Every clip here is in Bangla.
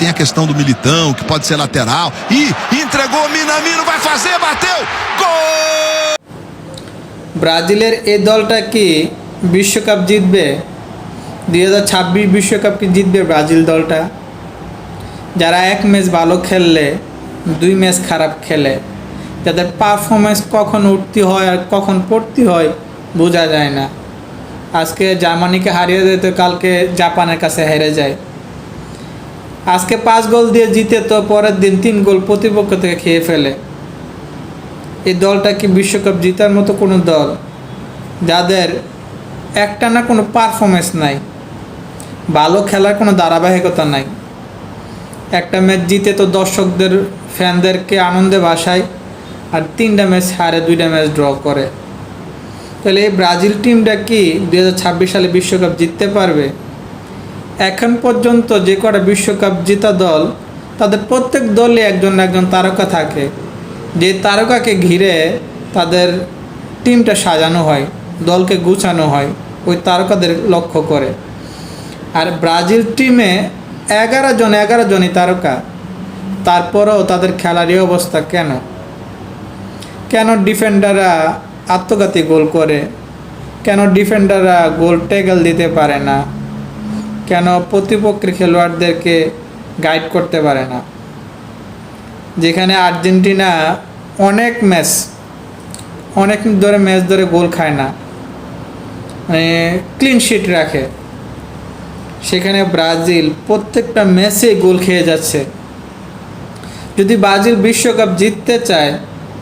tem a questão do Militão, que pode ser lateral. E entregou, Minamino vai fazer, bateu! Gol! ব্রাজিলের এই দলটা কি বিশ্বকাপ জিতবে দুই হাজার ছাব্বিশ বিশ্বকাপ কি জিতবে ব্রাজিল দলটা যারা এক ম্যাচ ভালো খেললে দুই ম্যাচ খারাপ খেলে যাদের পারফরমেন্স কখন উঠতি হয় আর কখন পড়তি হয় বোঝা যায় না আজকে জার্মানিকে হারিয়ে দিতে কালকে জাপানের কাছে হেরে যায় আজকে পাঁচ গোল দিয়ে জিতে তো পরের দিন তিন গোল প্রতিপক্ষ থেকে খেয়ে ফেলে। এই দলটা কি বিশ্বকাপ জিতার মতো কোনো দল? যাদের একটা না কোনো পারফরমেন্স নাই। ভালো খেলার কোনো ধারাবাহিকতা নাই। একটা ম্যাচ জিতে তো দর্শকদের ফ্যানদেরকে আনন্দে ভাসায় আর তিনটা ম্যাচ হারে, দুইটা ম্যাচ ড্র করে। তাহলে এই ব্রাজিল টিমটা কি দুই হাজার ছাব্বিশ সালে বিশ্বকাপ জিততে পারবে? এখন পর্যন্ত যে কটা বিশ্বকাপ জেতা দল, তাদের প্রত্যেক দলে একজন একজন তারকা থাকে। যে তারকাকে ঘিরে তাদের টিমটা সাজানো হয়, দলকে গুছানো হয়, ওই তারকাদের লক্ষ্য করে। আর ব্রাজিল টিমে এগারো জন, এগারো জনই তারকা। তারপরেও তাদের খেলার এই অবস্থা কেন? কেন ডিফেন্ডাররা আত্মঘাতী গোল করে? কেন ডিফেন্ডাররা গোল টেগল দিতে পারে না? কেন প্রতিপক্ষের খেলোয়াড়দেরকে গাইড করতে পারে না? যেখানে আর্জেন্টিনা অনেক ম্যাচ অনেক ধরে ম্যাচ ধরে গোল খায় না। মানে ক্লিন শিট রাখে। সেখানে ব্রাজিল প্রত্যেকটা ম্যাচে গোল খেয়ে যাচ্ছে। যদি ব্রাজিল বিশ্বকাপ জিততে চায়,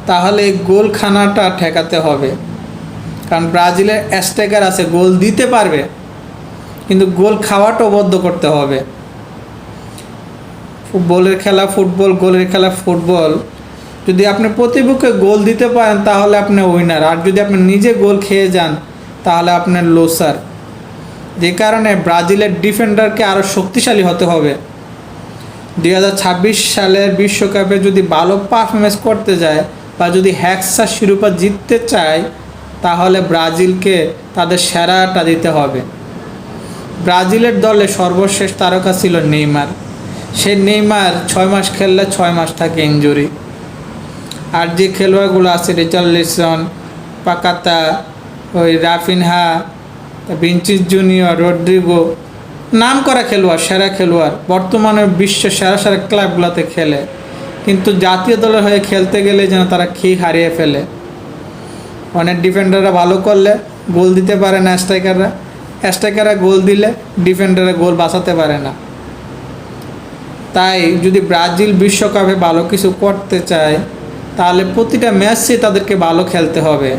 তাহলে এই গোল খানাটা ঠেকাতে হবে। কারণ ব্রাজিলের অ্যাস্টেকার আছে, গোল দিতে পারবে। কিন্তু গোল খাওয়াটাও বদ্ধ করতে হবে। ফুটবলের খেলা ফুটবল, গোলের খেলা ফুটবল। যদি আপনি প্রতিপক্ষে গোল দিতে পারেন, তাহলে আপনি উইনার আর যদি আপনি নিজে গোল খেয়ে যান, তাহলে আপনার লোসার যে কারণে ব্রাজিলের ডিফেন্ডারকে আরও শক্তিশালী হতে হবে। দু হাজার ছাব্বিশ সালের বিশ্বকাপে যদি ভালো পারফরমেন্স করতে যায় বা যদি হ্যাক্সা শিরোপা জিততে চায়, তাহলে ব্রাজিলকে তাদের সেরাটা দিতে হবে। ব্রাজিলের দলে সর্বশেষ তারকা ছিল নেইমার। সে নেইমার ছয় মাস খেললে ছয় মাস থাকে ইঞ্জুরি আর যে খেলোয়াড়গুলো আছে, রিচার্লিসন, পাকাতা, ওই রাফিনহা, ভিনচিস জুনিয়র, রড্রিগো নাম করা খেলোয়াড়, সেরা খেলোয়াড়, বর্তমানে বিশ্ব সেরা সেরা ক্লাবগুলোতে খেলে। কিন্তু জাতীয় দলের হয়ে খেলতে গেলে যেন তারা খেয়ে হারিয়ে ফেলে। অনেক ডিফেন্ডাররা ভালো করলে, গোল দিতে পারে না স্ট্রাইকাররা স্ট্রাইকাররা গোল দিলে ডিফেন্ডাররা গোল বাঁচাতে পারে না। তাই যদি ব্রাজিল বিশ্বকাপে ভালো কিছু করতে চায়, তাহলে প্রতিটা ম্যাচে তাদেরকে ভালো খেলতে হবে।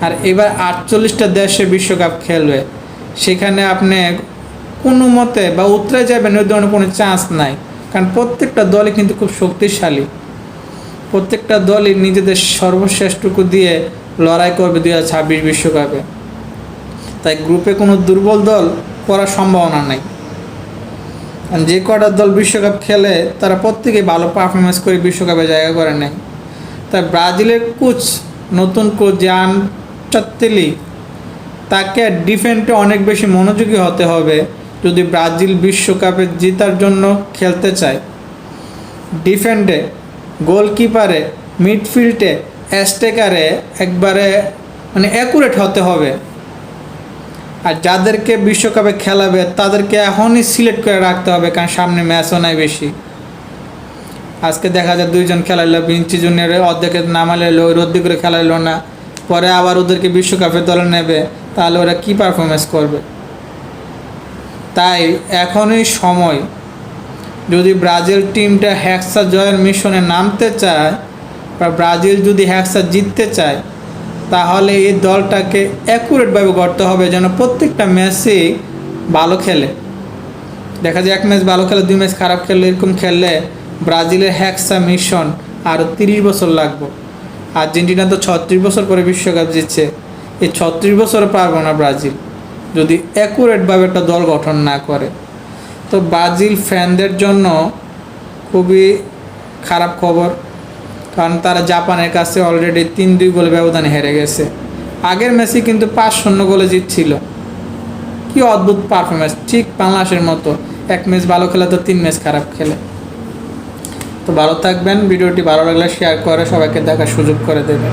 আর এবার আটচল্লিশটা দেশে বিশ্বকাপ খেলবে। সেখানে আপনি কোনো মতে বা উতরে যাবেন ওই ধরনের কোনো চান্স নাই। কারণ প্রত্যেকটা দলই কিন্তু খুব শক্তিশালী। প্রত্যেকটা দলই নিজেদের সর্বশ্রেষ্ঠটুকু দিয়ে লড়াই করবে দু হাজার ছাব্বিশ বিশ্বকাপে। তাই গ্রুপে কোনো দুর্বল দল পড়ার সম্ভাবনা নাই। যে কটা দল বিশ্বকাপ খেলে তারা প্রত্যেকেই ভালো পারফরমেন্স করে বিশ্বকাপে জায়গা করে নেয়। তাই ব্রাজিলের কোচ নতুন কোচ জান চাত্তেলি, তাকে ডিফেন্সে অনেক বেশি মনোযোগী হতে হবে যদি ব্রাজিল বিশ্বকাপে জেতার জন্য খেলতে চায়। ডিফেন্ডে গোলকিপারে মিডফিল্ডে অ্যাস্টেকারে একবারে মানে অ্যাকুরেট হতে হবে। আর যাদেরকে বিশ্বকাপে খেলাবে, তাদেরকে এখনই সিলেক্ট করে রাখতে হবে, কারণ সামনে ম্যাচও নাই বেশি। আজকে দেখা যায় দুইজন খেলাইলো বিঞ্চি জুনিয়র অর্ধেকে নামালে ওই রদ্দি করে খেলাইলো না। পরে আবার ওদেরকে বিশ্বকাপের দলে নেবে, তাহলে ওরা কী পারফরমেন্স করবে? তাই এখনই সময়। যদি ব্রাজিল টিমটা হ্যাক্সা জয়ের মিশনে নামতে চায়, বা ব্রাজিল যদি হ্যাক্সা জিততে চায় তাহলে এই দলটাকে অ্যাকুরেটভাবে করতে হবে যেন প্রত্যেকটা ম্যাচে ভালো খেলে। দেখা যায় এক ম্যাচ ভালো খেলে, দুই ম্যাচ খারাপ খেললে এরকম খেললে ব্রাজিলের হ্যাক্সা মিশন আরও তিরিশ বছর লাগবে। আর্জেন্টিনা তো ছত্রিশ বছর পরে বিশ্বকাপ জিতছে। এই ছত্রিশ বছরে পারব না ব্রাজিল, যদি অ্যাকুরেটভাবে একটা দল গঠন না করে। তো ব্রাজিল ফ্যানদের জন্য খুবই খারাপ খবর। কারণ তারা জাপানের কাছে অলরেডি তিন, দুই গোলে ব্যবধানে হেরে গেছে। আগের ম্যাচে কিন্তু পাঁচ শূন্য গোলে জিতছিল। কি অদ্ভুত পারফরমেন্স ঠিক বাংলাদেশের মতো। এক ম্যাচ ভালো খেলে তো তিন ম্যাচ খারাপ খেলে। তো ভালো থাকবেন, ভিডিওটি ভালো লাগলে শেয়ার করে সবাইকে দেখার সুযোগ করে দেবেন।